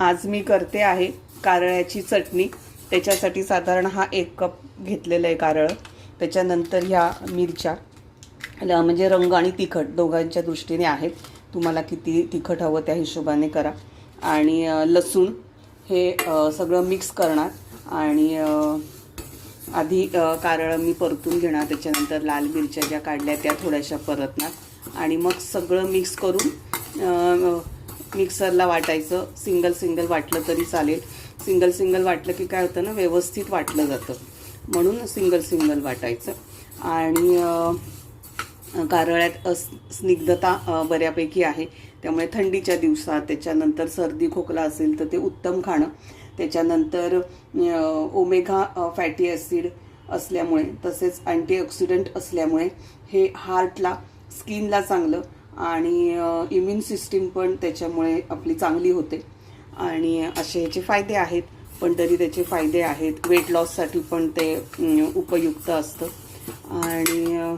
आज मी करते आहे कारळ्याची चटणी. त्याच्यासाठी साधारण हा एक कप घेतलेलं आहे कारळं. त्याच्यानंतर ह्या मिरच्या. म्हणजे रंग आणि तिखट दोघांच्या दृष्टीने आहेत. तुम्हाला किती तिखट हवं त्या हिशोबाने करा. आणि लसूण हे सगळं मिक्स करणार. आणि आधी कारळं मी परतून घेणार. त्याच्यानंतर लाल मिरच्या ज्या काढल्या त्या थोड्याशा परतणार. आणि मग सगळं मिक्स करून मिक्सरला वाटायचं. सिंगल सिंगल वाटलं तरी चालेल. सिंगल सिंगल वाटलं की काय होतं ना व्यवस्थित वाटलं जातं. म्हणून सिंगल सिंगल वाटायचं. आणि कारळ्यात अस स्निग्धता बऱ्यापैकी आहे. त्यामुळे थंडीच्या दिवसात त्याच्यानंतर सर्दी खोकला असेल तर ते उत्तम खाणं. त्याच्यानंतर ओमेघा ओमेगा फॅटी ॲसिड असल्यामुळे तसेच अँटीऑक्सिडंट असल्यामुळे हे हार्टला स्किनला चांगलं आणि इम्युन सिस्टीम पण त्याच्यामुळे आपली चांगली होते. आणि असे ह्याचे फायदे आहेत पण तरी त्याचे फायदे आहेत. वेट लॉससाठी पण ते उपयुक्त असतं. आणि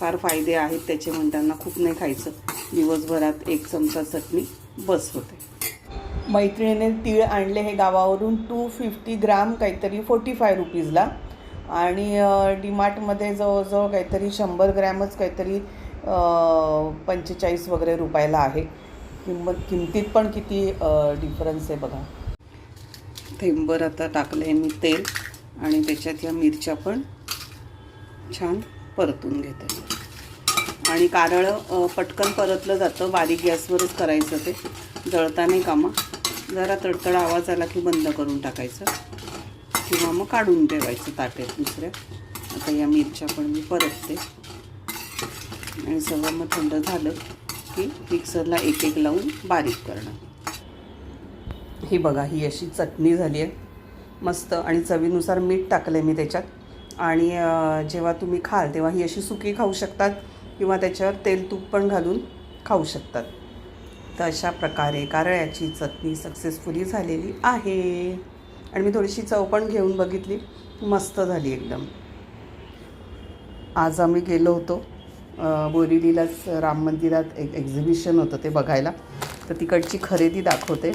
फार फायदे आहेत त्याचे म्हणताना खूप नाही खायचं. दिवसभरात एक चमचा चटणी बस होते. मैत्रिणीने तीळ आणले हे गावावरून टू फिफ्टी ग्राम काहीतरी फोर्टी फाय रुपीजला आणि डीमार्टमध्ये जवळजवळ काहीतरी शंभर ग्रॅमच काहीतरी पंचेचाळीस वगैरे रुपयाला आहे. किंमत किमतीत पण किती डिफरन्स आहे बघा. थेंबर आता टाकलं आहे मी तेल आणि त्याच्यात या मिरच्या पण छान परतून घेते. आणि कारळं पटकन परतलं जातं. बारीक गॅसवरच करायचं ते. जळता नाही कामा. जरा तडतड आवाज आला की बंद करून टाकायचं. किंवा मग काढून ठेवायचं ताटेत दुसऱ्या. आता या मिरच्या पण मी परतते. आणि सगळं मग थंड झालं की मिक्सरला एक एक लावून बारीक करणं. ही बघा ही अशी चटणी झाली आहे. मस्त आणि चवीनुसार मीठ टाकलं आहे मी त्याच्यात. आणि जेव्हा तुम्ही खाल तेव्हा ही अशी सुकी खाऊ शकतात किंवा त्याच्यावर तेल तूप पण घालून खाऊ शकतात. तर अशा प्रकारे कारळ्याची चटणी सक्सेसफुली झालेली आहे. आणि मी थोडीशी चव पण घेऊन बघितली. मस्त झाली एकदम. आज आम्ही गेलो होतो बोरिवलीलाच राम मंदिरात एक एक्झिबिशन होतं ते बघायला. तर तिकडची खरेदी दाखवते.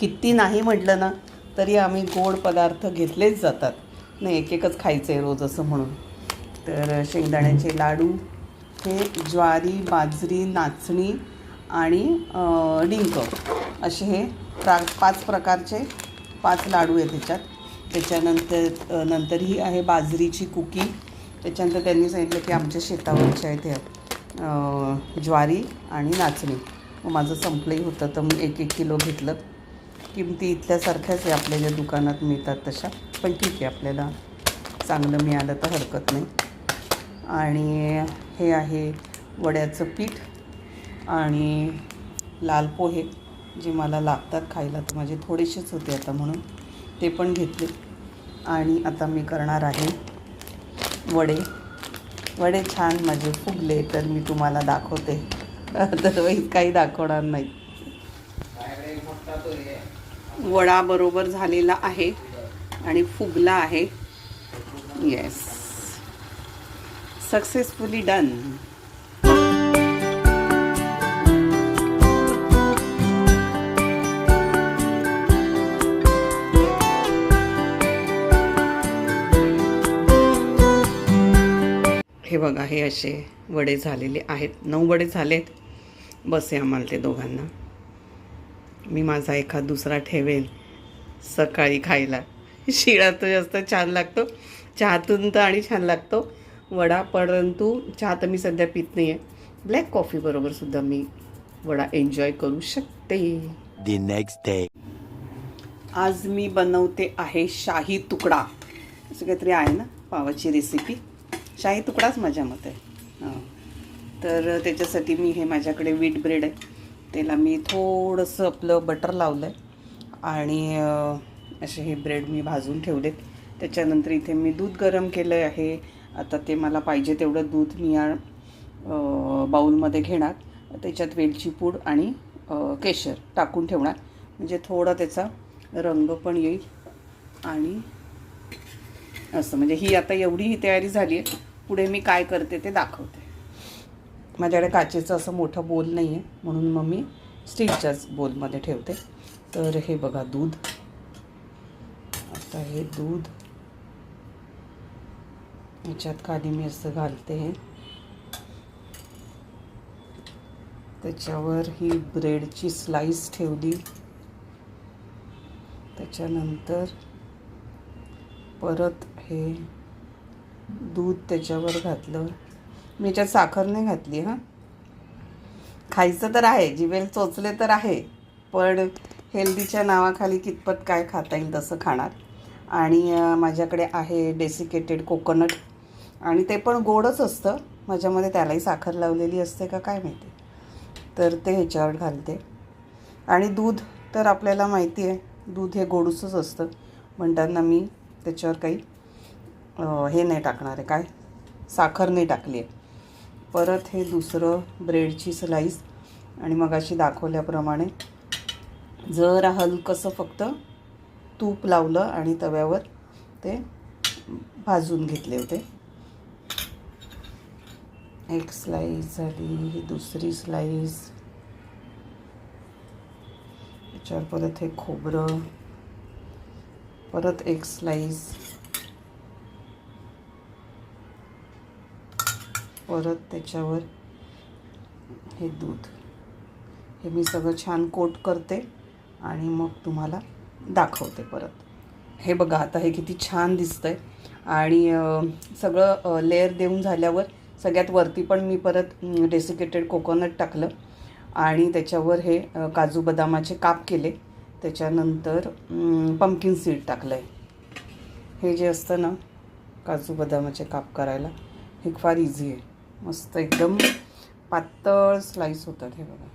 किती नाही म्हटलं ना तरी आम्ही गोड पदार्थ घेतलेच जातात. नाही एक एकच खायचं आहे रोज असं म्हणून. तर शेंगदाण्याचे लाडू हे ज्वारी बाजरी नाचणी आणि डिंक असे हे प्रा पाच प्रकारचे पाच लाडू आहेत त्याच्यात. त्याच्यानंतर अ, नंतर ही आहे बाजरीची कुकी त्याच्यानंतर त्यांनी सांगितलं की आमच्या शेतावरच्या आहेत ज्वारी आणि नाचणी. मग माझं संपलंही होतं तर मी एक एक किलो घेतलं. किमती इथल्यासारख्याच आहे आपल्या ज्या दुकानात मिळतात तशा. पण ठीक आहे आपल्याला चांगलं मिळालं तर हरकत नाही. आणि हे आहे वड्याचं पीठ आणि लाल पोहे जे मला लागतात खायला तर माझे थोडेसेच होते आता म्हणून. ते पण घेतले. आणि आता मी करणार आहे वडे. वडे छान माझे फुगले तर मी तुम्हाला दाखवते. अदरवाईज काही दाखवणार नाही. वडा बरोबर झालेला आहे आणि फुगला आहे. येस सक्सेसफुली डन बघा हे असे वडे झालेले आहेत. नऊ वडे झालेत. बस आहे आम्हाला ते दोघांना. मी माझा एखाद दुसरा ठेवेल सकाळी खायला. शिळा तर जास्त छान लागतो. चहातून तर आणि छान लागतो. वडा परंतु चहा तर मी सध्या पित नाही आहे ब्लॅक कॉफीबरोबर सुद्धा मी वडा एन्जॉय करू शकते. Next day. आज मी बनवते आहे शाही तुकडा. असं काहीतरी आहे ना पावाची रेसिपी शाही तुकडाच माझ्या मते. हां. तर त्याच्यासाठी मी हे माझ्याकडे व्हीट ब्रेड आहे. त्याला मी थोडंसं आपलं बटर लावलं आहे आणि असे हे ब्रेड मी भाजून ठेवलेत. त्याच्यानंतर इथे मी दूध गरम केलं आहे. आता ते मला पाहिजे तेवढं दूध मी या बाऊलमध्ये घेणार. त्याच्यात वेलची पूड आणि केशर टाकून ठेवणार. म्हणजे थोडा त्याचा रंग पण येईल. आणि असं. म्हणजे ही आता एवढी ही तयारी झाली आहे पुढे मी काय करते ते दाखवते. माझ्याकडे काचेचं असं मोठं बोल नाही आहे म्हणून मग मी स्टीलच्याच बोलमध्ये ठेवते. तर हे बघा दूध. आता हे दूध. याच्यात खाली मी असं घालते. हे त्याच्यावर ही ब्रेडची स्लाईस ठेवली. त्याच्यानंतर परत हे दूध त्याच्यावर घातलं. मी याच्यात साखर नाही घातली हां. खायचं तर आहे जिवेल चोचले तर आहे पण हेल्दीच्या नावाखाली कितपत काय खाता येईल तसं खाणार. आणि माझ्याकडे आहे डेसिकेटेड कोकोनट आणि ते पण गोडच असतं. माझ्यामध्ये त्यालाही साखर लावलेली असते का काय माहिती. तर ते ह्याच्यावर घालते. आणि दूध तर आपल्याला माहिती आहे दूध हे गोडूसच असतं. म्हणताना मी त्याच्यावर काही हे नाही टाकणार आहे. काय? साखर नाही टाकली आहे. परत हे दुसरं ब्रेडची स्लाईस आणि मगाशी दाखवल्याप्रमाणे जरा हलकंसं फक्त तूप लावलं आणि तव्यावर ते भाजून घेतले होते. एक स्लाईस झाली दुसरी स्लाईस त्याच्यावर परत हे खोबरं. परत एक स्लाईस परत त्याच्यावर हे दूध. हे मी सगळं छान कोट करते आणि मग तुम्हाला दाखवते परत. हे बघा आता हे किती छान दिसतं आहे आणि सगळं लेअर देऊन झाल्यावर सगळ्यात वरती पण मी परत डेसिकेटेड कोकोनट टाकलं. आणि त्याच्यावर हे काजू बदामाचे काप केले. त्याच्यानंतर पम्पकिन सीड टाकलं आहे हे जे असतं ना काजू बदामाचे काप करायला हे फार इझी आहे. मस्त एकदम पातळ स्लाईस होतात हे बघा.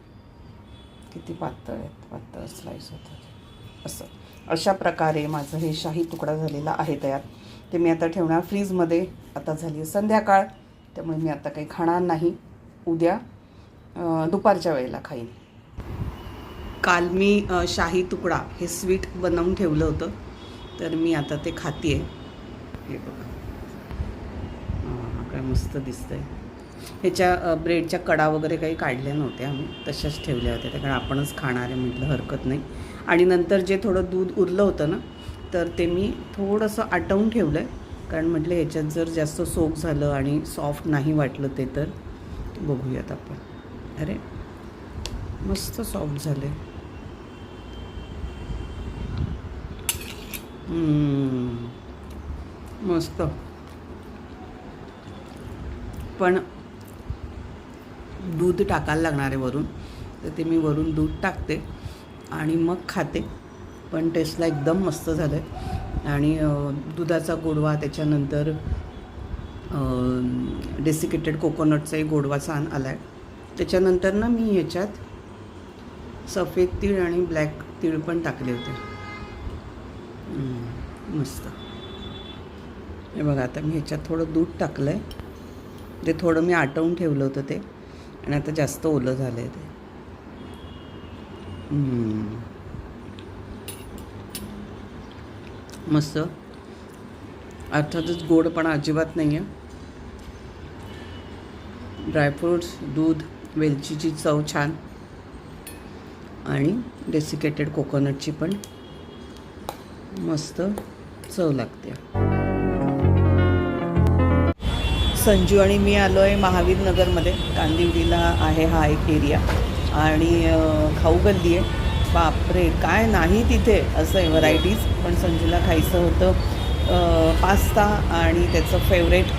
किती पातळ आहेत पातळ स्लाईस होतात. असं. अशा प्रकारे माझं हे शाही तुकडा झालेला आहे तयार. ते मी आता ठेवणार फ्रीजमध्ये आता झाली आहे संध्याकाळ. त्यामुळे मी आता काही खाणार नाही. उद्या दुपारच्या वेळेला खाईन. काल मी शाही तुकडा हे स्वीट बनवून ठेवलं होतं. तर मी आता ते खाते हे बघा. काय मस्त दिसतंय. ह्याच्या ब्रेडच्या कडा वगैरे काही काढल्या नव्हत्या आम्ही. तशाच ठेवल्या होत्या त्या कारण आपणच खाणार आहे म्हटलं हरकत नाही. आणि नंतर जे थोडं दूध उरलं होतं ना तर ते मी थोडंसं आटवून ठेवलं आहे कारण म्हटलं ह्याच्यात जर जास्त सोक झालं आणि सॉफ्ट नाही वाटलं ते तर बघूयात आपण. अरे मस्त सॉफ्ट झालं आहे मस्त. पण दूध टाकायला लागणार आहे वरून. तर ते मी वरून दूध टाकते आणि मग खाते. पण टेस्टला एकदम मस्त झालं आहे आणि दुधाचा गोडवा त्याच्यानंतर डेसिकेटेड कोकोनटचाही गोडवा छान आला आहे त्याच्यानंतर ना मी ह्याच्यात सफेद तीळ आणि ब्लॅक तीळ पण टाकले होते. मस्त. हे बघा आता मी ह्याच्यात थोडं दूध टाकलं आहे ते थोडं मी आटवून ठेवलं होतं ते. आणि आता जास्त ओलं झालं आहे ते मस्त. अर्थातच गोडपणा अजिबात नाही आहे ड्रायफ्रूट्स दूध वेलचीची चव छान. आणि डेसिकेटेड कोकोनटची पण मस्त चव लागते. संजू आणि मी आलो आहे महावीर नगरमध्ये. कांदिवलीला आहे हा एक एरिया आणि खाऊ गल्ली आहे. बापरे काय नाही तिथे असं आहे व्हरायटीज पण संजूला खायचं होतं पास्ता आणि त्याचं favourite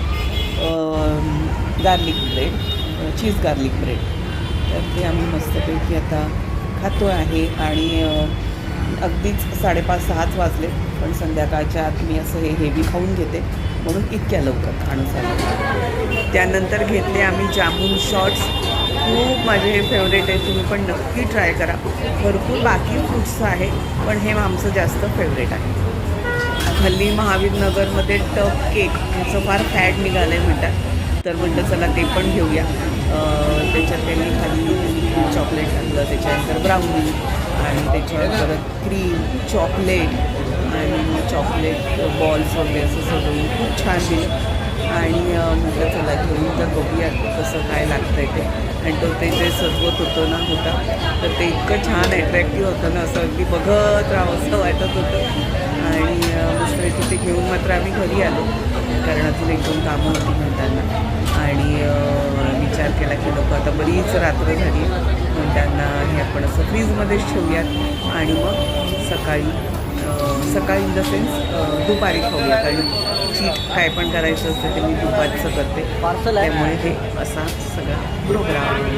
garlic bread cheese garlic bread तर ते आम्ही मस्तपैकी आता खातो आहे. आणि अगदीच साडेपाच सहाच वाजले. पण संध्याकाळच्या आत मी असं हे हेवी खाऊन घेते. म्हणून इतक्या लवकर खाणं झालं. त्यानंतर घेतले आम्ही जामून शॉर्ट्स खूप माझे हे फेवरेट आहे तुम्ही पण नक्की ट्राय करा. भरपूर बाकी फ्रूट्स आहे पण हे आमचं जास्त फेवरेट आहे. हल्ली महावीर नगरमध्ये टप केक असं फार फॅट निघालं आहे म्हणतात. तर म्हटलं चला ते पण घेऊया. त्याच्यात त्यांनी खाली चॉकलेट घातलं त्याच्यानंतर ब्राउनी आणि त्याच्यावर परत क्रीम चॉकलेट आणि चॉकलेट बॉल्स uh, वगैरे असं सगळं. खूप छान दिलं. आणि म्हटलं चला घेऊन तर बघूया कसं काय लागतं आहे ते. आणि तो ते जे सजवत होतो ना होता तर ते इतकं छान अट्रॅक्टिव्ह होतं ना असं अगदी बघत राहावंसं वाटत होतं. आणि अं, मस्त घेऊन मात्र आम्ही घरी आलो. कारण अजून एक दोन कामं होती म्हणताना. आणि विचार केला की लोक आता बरीच रात्र झाली. म्हणताना हे आपण असं फ्रीजमध्येच ठेवूयात. आणि मग सकाळी सकाळी इन द सेन्स दुपारी खाऊया. कारण चीट काय पण करायचं असतं ते मी दुपारचं करते. त्यामुळे हे असा सगळा प्रोग्राम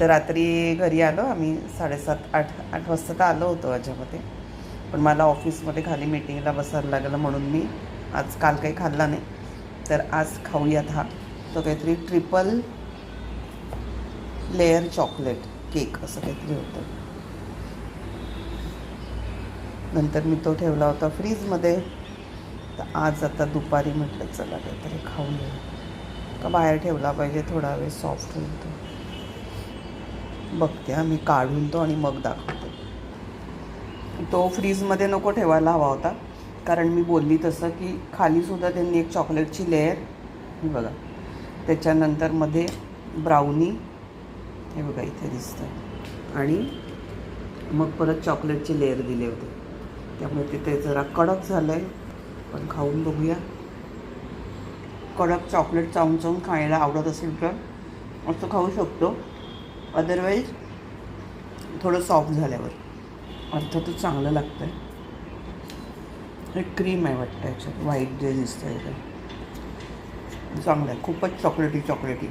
तर रात्री घरी आलो आम्ही साडेसात आठ आठ वाजता तर आलो होतो याच्यामध्ये पण मला ऑफिसमध्ये खाली मीटिंगला बसायला लागलं म्हणून मी आज काल काही खाल्ला नाही. तर आज खाऊयात हा. तो काहीतरी ट्रिपल लेअर चॉकलेट केक असं काहीतरी होतं. नंतर मी तो ठेवला होता फ्रीजमध्ये. तर आज आता दुपारी म्हटलं चला काहीतरी खाऊया. का बाहेर ठेवला पाहिजे थोडा वेळ सॉफ्ट होईल तो. बघते हा मी काढून तो आणि मग दाखवते. तो फ्रीजमध्ये नको ठेवायला हवा होता. कारण मी बोलली तसं की खालीसुद्धा त्यांनी एक चॉकलेटची लेअर हे बघा. त्याच्यानंतरमध्ये ब्राउनी हे बघा इथे दिसतं आणि मग परत चॉकलेटची लेअर दिले होते. त्यामुळे तिथे जरा कडक झालं आहे पण खाऊन बघूया. कडक चॉकलेट चावून चावून खायला आवडत असेल तर असं खाऊ शकतो. अदरवाईज थोडं सॉफ्ट झाल्यावर. अर्थातच चांगलं लागतं आहे हे क्रीम आहे वाटतं याच्यात. व्हाईट जे दिसतं आहे ते. चांगलं आहे. खूपच चॉकलेटी चॉकलेटी